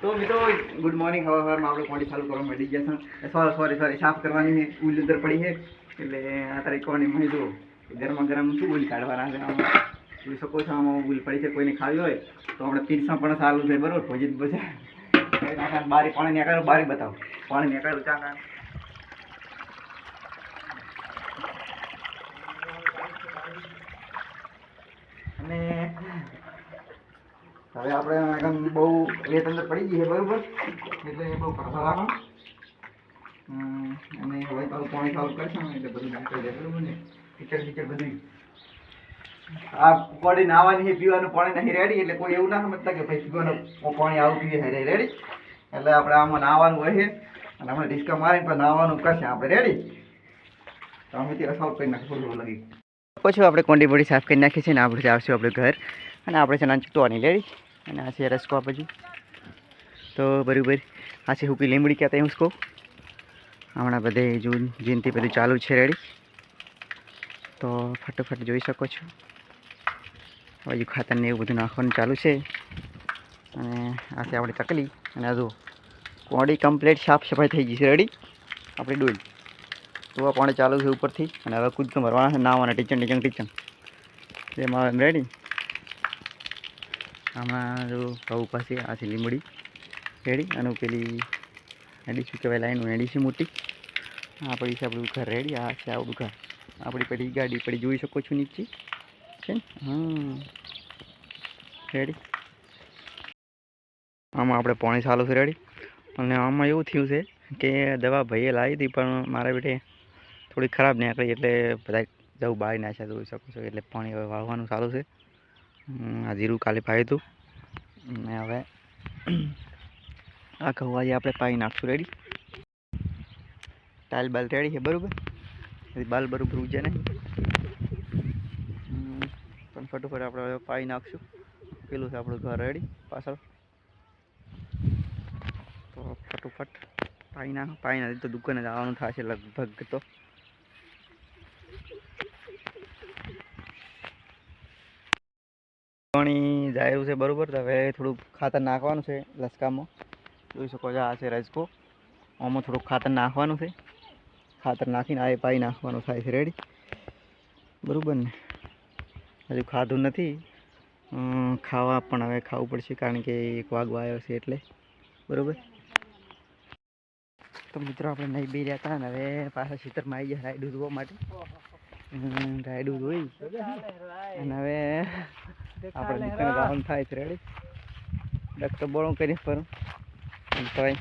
તો મિત્રો good morning હવે હવારમાં આપણે કોણી ચાલુ કરવા મળી ગયા છે. સોરી સોરી સોરી સાફ કરવાની છે ઉલ અંદર પડી છે. એટલે આ તારી કોણી માં જો ગરમા ગરમ શું ઉલ કાઢવાના છે આમાં? જોઈ શકો છો, આમાં ઉલ પડી છે, કોઈને ખાવી હોય તો આપણે પીરસા પણ સારું છે, બરોબર? ભોજી પછી બારી, પાણી નીકળો બારી બતાવો. પાણી નીકળ્યું ચા કાં અને હવે આપણે આગળ બહુ રેત અંદર પડી ગઈ છે બરોબર? એટલે બહુ ભરભરામાં હમ, અને હવે તારું પાણી ચાલુ કરશે એટલે બધું નીકળી જાય બરોબર ને? કિચડ કિચડ બધું આ પાણી નાવાની છે પીવાનું પાણી નહીં રેડી એટલે કોઈ એવું ના સમજતા કે ભાઈ પીવાનું પાણી આવું પીએ છે રેડી એટલે આપણે આમાં નાહવાનું હોય છે અને આપણે ડિસ્કા મારીને પણ નાવાનું કરશે આપણે રેડી તો અમે ત્યાં સાફ કરી નાખીશું લગી. પછી આપણે કોંડી બોડી સાફ કરી નાખી છે ને આપણે આવશું આપણે ઘર. અને આપણે છે નાની ટોની લેડી અને આ છે રસકો આ બાજુ. તો બરાબર, આ છે હુકી લીંબડી કહેતા હું સ્કો હમણાં બધે જૂન જીનથી બધું ચાલુ છે રેડી તો ફટોફટ જોઈ શકો છો. બાજુ ખાતરને એવું બધું નાખવાનું ચાલુ છે. અને આ છે આપણી ચકલી અને હજુ કોડી કમ્પ્લીટ સાફ સફાઈ થઈ ગઈ છે. રેડી આપણી ડોલ. તો આ પાણી ચાલુ છે ઉપરથી. અને હવે કૂદકો મરવાના છે, નાવાના ટીચન ટીચન ટીચન એમાં રેડી આમાં જો ઘઉં પાસે આ છે લીમડી રેડી. અને પેલી એડી શું કહેવાય લાઈન એડી છે મોટી. આ પડી છે આપણું ઘર રેડી, આ છે આપણું ઘર. આપણી પેલી ગાડી પડી, જોઈ શકો છો નીચે. છે ને? રેડી. આમાં આપણે પાણી ચાલુ છે, રેડી. અને આમાં એવું થયું છે કે દવા ભાઈએ લાવી હતી, પણ મારા બેટે થોડી ખરાબ નીકળી, એટલે બધા જવું બહાર નાખ્યા, જોઈ શકો છો. એટલે પાણી હવે વાળવાનું ચાલુ છે. આ જીરું કાલે પાયું હતું. ને હવે આ ઘઉં આજે આપણે પાઈ નાખશું રેડી ટાઈલ બાલ રેડી છે, બરાબર? બાલ બરાબર ઉજે નહીં. પણ ફટોફટ આપણે હવે પાઈ નાખશું. પેલું છે આપણું ઘર રેડી પાછળ. તો ફટોફટ પાઈ ના પાઈ નથી તો દુકાને જવાનું થશે લગભગ તો. પાણી જાય છે, બરાબર? હવે થોડુંક ખાતર નાખવાનું છે, લસકામાં. જોઈ શકો છો, આ છે રજકો. આમાં થોડુંક ખાતર નાખવાનું છે. ખાતર નાખીને આ પાઈ નાખવાનું થાય છે રેડી બરાબર ને? હજુ ખાધું નથી. ખાવા પણ હવે ખાવું પડશે, કારણ કે એક વાગવા આવ્યો છે એટલે. બરોબર? તો મિત્રો, આપણે નહીં બી રહ્યા હતા ને, હવે પાછા ખેતરમાં આવી ગયા રાઈડ ઉધવા માટે. રાયડું જોઈ. અને હવે આપણે દુકાને જવાનું થાય છે રેડી ડક્ટર બોળું કરી પર તોય